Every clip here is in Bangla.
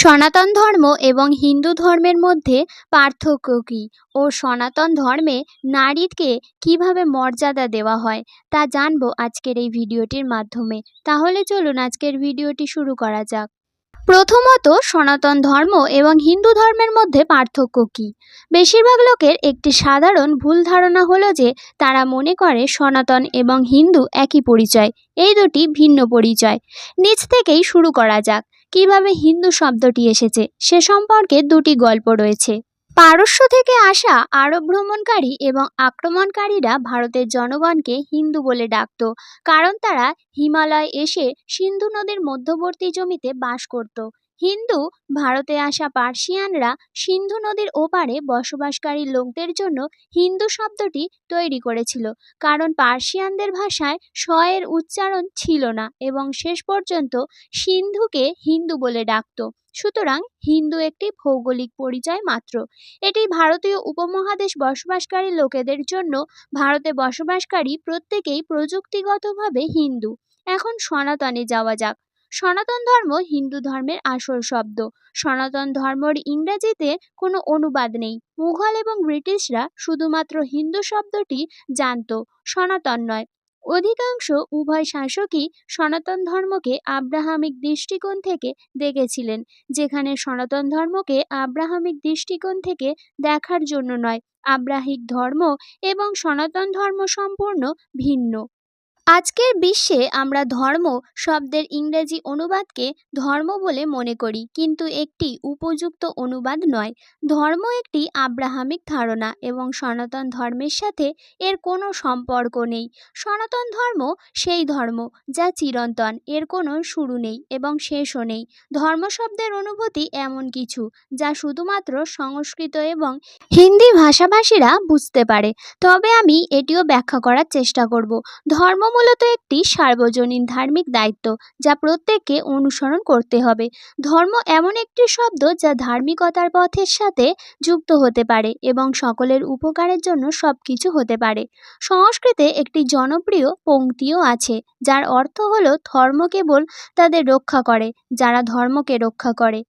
সনাতন ধর্ম এবং হিন্দু ধর্মের মধ্যে পার্থক্য কী? ও সনাতন ধর্মে নারীকে কীভাবে মর্যাদা দেওয়া হয় তা জানব আজকের এই ভিডিওটির মাধ্যমে। তাহলে চলুন আজকের ভিডিওটি শুরু করা যাক। প্রথমত, সনাতন ধর্ম এবং হিন্দু ধর্মের মধ্যে পার্থক্য কী? বেশিরভাগ লোকের একটি সাধারণ ভুল ধারণা হলো যে তারা মনে করে সনাতন এবং হিন্দু একই পরিচয়। এই দুটি ভিন্ন পরিচয়। নিচ থেকেই শুরু করা যাক। কীভাবে হিন্দু শব্দটি এসেছে সে সম্পর্কে দুটি গল্প রয়েছে। পারস্য থেকে আসা আরব ভ্রমণকারী এবং আক্রমণকারীরা ভারতের জনগণকে হিন্দু বলে ডাকত, কারণ তারা হিমালয় এসে সিন্ধু নদীর মধ্যবর্তী জমিতে বাস করত। হিন্দু, ভারতে আসা পার্সিয়ানরা সিন্ধু নদীর ওপারে বসবাসকারী লোকদের জন্য হিন্দু শব্দটি তৈরি করেছিল। কারণ পার্সিয়ানদের ভাষায় স এর উচ্চারণ ছিল না এবং শেষ পর্যন্ত সিন্ধুকে হিন্দু বলে ডাকত। সুতরাং হিন্দু একটি ভৌগোলিক পরিচয় মাত্র। এটি ভারতীয় উপমহাদেশ বসবাসকারী লোকেদের জন্য ভারতে বসবাসকারী প্রত্যেকেই প্রযুক্তিগতভাবে হিন্দু। এখন সনাতনে যাওয়া যাক। সনাতন ধর্ম হিন্দু ধর্মের আসল শব্দ। সনাতন ধর্মর ইংরেজিতে কোনো অনুবাদ নেই। মুঘল এবং ব্রিটিশরা শুধুমাত্র হিন্দু শব্দটি জানত, সনাতন নয়। অধিকাংশ উভয় শাসকই সনাতন ধর্মকে আব্রাহামিক দৃষ্টিকোণ থেকে দেখেছিলেন, যেখানে সনাতন ধর্মকে আব্রাহামিক দৃষ্টিকোণ থেকে দেখার জন্য নয়। আব্রাহিক ধর্ম এবং সনাতন ধর্ম সম্পূর্ণ ভিন্ন। আজকের বিশ্বে আমরা ধর্ম শব্দের ইংরেজি অনুবাদকে ধর্ম বলে মনে করি, কিন্তু একটি উপযুক্ত অনুবাদ নয়। ধর্ম একটি আব্রাহামিক ধারণা এবং সনাতন ধর্মের সাথে এর কোনো সম্পর্ক নেই। সনাতন ধর্ম সেই ধর্ম যা চিরন্তন, এর কোনো শুরু নেই এবং শেষও নেই। ধর্ম শব্দের অনুভূতি এমন কিছু যা শুধুমাত্র সংস্কৃত এবং হিন্দি ভাষাভাষীরা বুঝতে পারে। তবে আমি এটিও ব্যাখ্যা করার চেষ্টা করব। ধর্ম মূলত একটি সার্বজনীন ধার্মিক দায়িত্ব যা প্রত্যেককে অনুসরণ করতে হবে। ধর্ম এমন একটি শব্দ যা ধার্মিকতার পথের সাথে যুক্ত হতে পারে এবং সকলের উপকারের জন্য সব কিছু হতে পারে। সংস্কৃতে একটি জনপ্রিয় পংক্তিও আছে, যার অর্থ হলো ধর্ম কেবল তাদের রক্ষা করে, যারা ধর্মকে রক্ষা করে।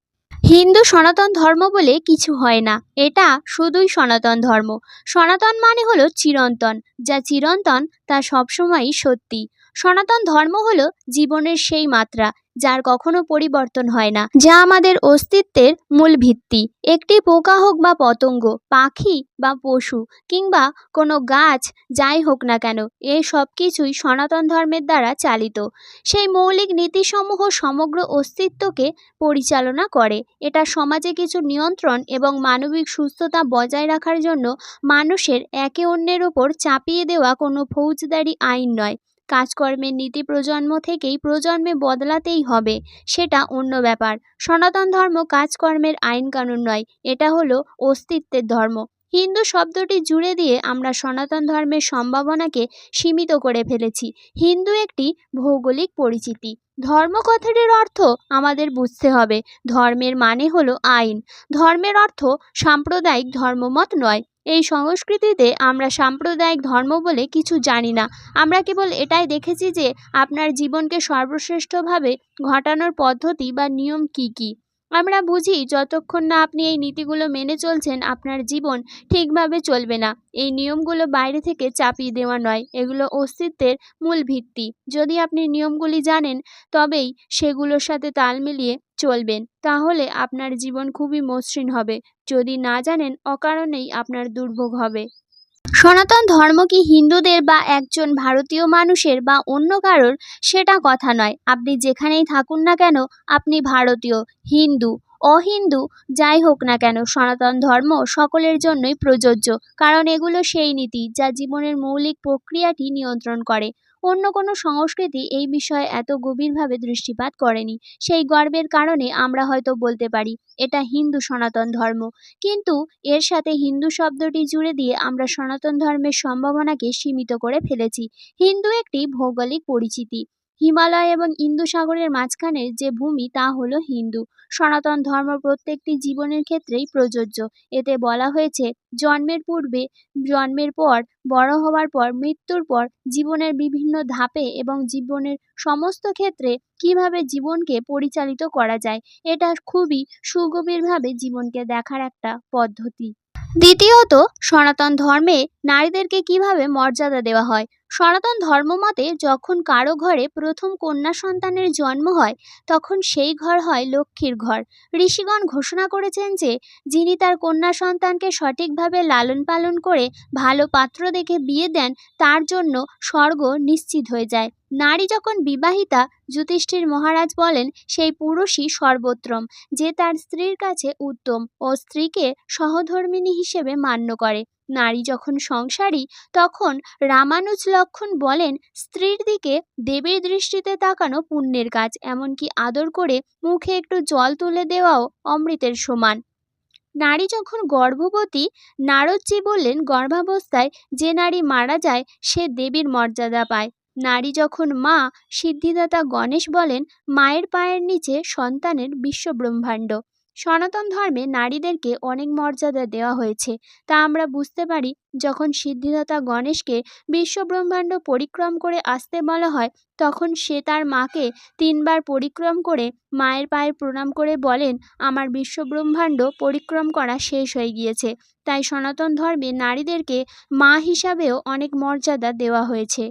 হিন্দু সনাতন ধর্ম বলে কিছু হয় না। এটা শুধুই সনাতন ধর্ম। সনাতন মানে হলো চিরন্তন, যা চিরন্তন তা সবসময়ই সত্যি। সনাতন ধর্ম হলো জীবনের সেই মাত্রা যার কখনো পরিবর্তন হয় না, যা আমাদের অস্তিত্বের মূল ভিত্তি। একটি পোকা হোক বা পতঙ্গ, পাখি বা পশু, কিংবা কোনো গাছ, যাই হোক না কেন এই সব কিছুই সনাতন ধর্মের দ্বারা চালিত। সেই মৌলিক নীতিসমূহ সমগ্র অস্তিত্বকে পরিচালনা করে। এটা সমাজে কিছু নিয়ন্ত্রণ এবং মানবিক সুস্থতা বজায় রাখার জন্য মানুষের একে অন্যের ওপর চাপিয়ে দেওয়া কোনো ফৌজদারি আইন নয়। কাজকর্মের নীতি প্রজন্ম থেকেই প্রজন্মে বদলাতেই হবে, সেটা অন্য ব্যাপার। সনাতন ধর্ম কাজকর্মের আইন কানুন নয়, এটা হলো অস্তিত্বের ধর্ম। হিন্দু শব্দটি জুড়ে দিয়ে আমরা সনাতন ধর্মের সম্ভাবনাকে সীমিত করে ফেলেছি। হিন্দু একটি ভৌগোলিক পরিচিতি। ধর্ম কথাটির অর্থ আমাদের বুঝতে হবে। ধর্মের মানে হলো আইন। ধর্মের অর্থ সাম্প্রদায়িক ধর্মমত নয়। এই সংস্কৃতিতে আমরা সাম্প্রদায়িক ধর্ম বলে কিছু জানি না। আমরা কেবল এটাই দেখেছি যে আপনার জীবনকে সর্বশ্রেষ্ঠভাবে ঘটানোর পদ্ধতি বা নিয়ম কী কী। আমরা বুঝি যতক্ষণ না আপনি এই নীতিগুলো মেনে চলছেন, আপনার জীবন ঠিকভাবে চলবে না। এই নিয়মগুলো বাইরে থেকে চাপিয়ে দেওয়া নয়, এগুলো অস্তিত্বের মূল ভিত্তি। যদি আপনি নিয়মগুলি জানেন, তবেই সেগুলোর সাথে তাল মিলিয়ে চলবেন, তাহলে আপনার জীবন খুবই মসৃণ হবে। যদি না জানেন, অকারণেই আপনার দুর্ভোগ হবে। সনাতন ধর্ম কি হিন্দুদের বা একজন ভারতীয় মানুষের বা অন্য কারোর? সেটা কথা নয়। আপনি যেখানেই থাকুন না কেন, আপনি ভারতীয়, হিন্দু, অহিন্দু, যাই হোক না কেন, সনাতন ধর্ম সকলের জন্যই প্রযোজ্য। কারণ এগুলো সেই নীতি যা জীবনের মৌলিক প্রক্রিয়াটি নিয়ন্ত্রণ করে। অন্য কোনো সংস্কৃতি এই বিষয়ে এত গভীরভাবে দৃষ্টিপাত করেনি। সেই গর্বের কারণে আমরা হয়তো বলতে পারি, এটা হিন্দু সনাতন ধর্ম। কিন্তু এর সাথে হিন্দু শব্দটি জুড়ে দিয়ে আমরা সনাতন ধর্মের সম্ভাবনাকে সীমিত করে ফেলেছি। হিন্দু একটি ভৌগোলিক পরিচিতি। হিমালয় এবং ইন্দু সাগরের মাঝখানের যে ভূমি, তা হলো হিন্দু। সনাতন ধর্ম প্রত্যেকটি জীবনের ক্ষেত্রেই প্রযোজ্য। এতে বলা হয়েছে, জন্মের পূর্বে, জন্মের পর, বড় হওয়ার পর, মৃত্যুর পর, জীবনের বিভিন্ন ধাপে এবং জীবনের সমস্ত ক্ষেত্রে কীভাবে জীবনকে পরিচালিত করা যায়, এটা খুবই সুগভীরভাবে জীবনকে দেখার একটা পদ্ধতি। দ্বিতীয়ত, সনাতন ধর্মে নারীদেরকে কীভাবে মর্যাদা দেওয়া হয়? সনাতন ধর্মমতে যখন কারও ঘরে প্রথম কন্যা সন্তানের জন্ম হয়, তখন সেই ঘর হয় লক্ষ্মীর ঘর। ঋষিগণ ঘোষণা করেছেন যে, যিনি তার কন্যা সন্তানকে সঠিকভাবে লালন পালন করে ভালো পাত্র দেখে বিয়ে দেন, তার জন্য স্বর্গ নিশ্চিত হয়ে যায়। নারী যখন বিবাহিতা, যুধিষ্ঠির মহারাজ বলেন, সেই পুরুষই সর্বোত্তম, যে তার স্ত্রীর কাছে উত্তম ও স্ত্রীকে সহধর্মিণী হিসেবে মান্য করে। নারী যখন সংসারী, তখন রামানুজ লক্ষণ বলেন, স্ত্রীর দিকে দেবীর দৃষ্টিতে তাকানো পুণ্যের কাজ, এমনকি আদর করে মুখে একটু জল তুলে দেওয়াও অমৃতের সমান। নারী যখন গর্ভবতী, নারদজি বললেন, গর্ভাবস্থায় যে নারী মারা যায়, সে দেবীর মর্যাদা পায়। নারী যখন মা, সিদ্ধিদাতা গণেশ বলেন, মায়ের পায়ের নিচে সন্তানের বিশ্বব্রহ্মাণ্ড। সনাতন ধর্মে নারীদেরকে অনেক মর্যাদা দেওয়া হয়েছে। তা আমরা বুঝতে পারি যখন সিদ্ধিদাতা গণেশকে বিশ্বব্রহ্মাণ্ড পরিক্রম করে আসতে বলা হয়, তখন সে তার মাকে তিনবার পরিক্রম করে মায়ের পায়ে প্রণাম করে বলেন, আমার বিশ্বব্রহ্মাণ্ড পরিক্রম করা শেষ হয়ে গিয়েছে। তাই সনাতন ধর্মে নারীদেরকে মা হিসাবেও অনেক মর্যাদা দেওয়া হয়েছে।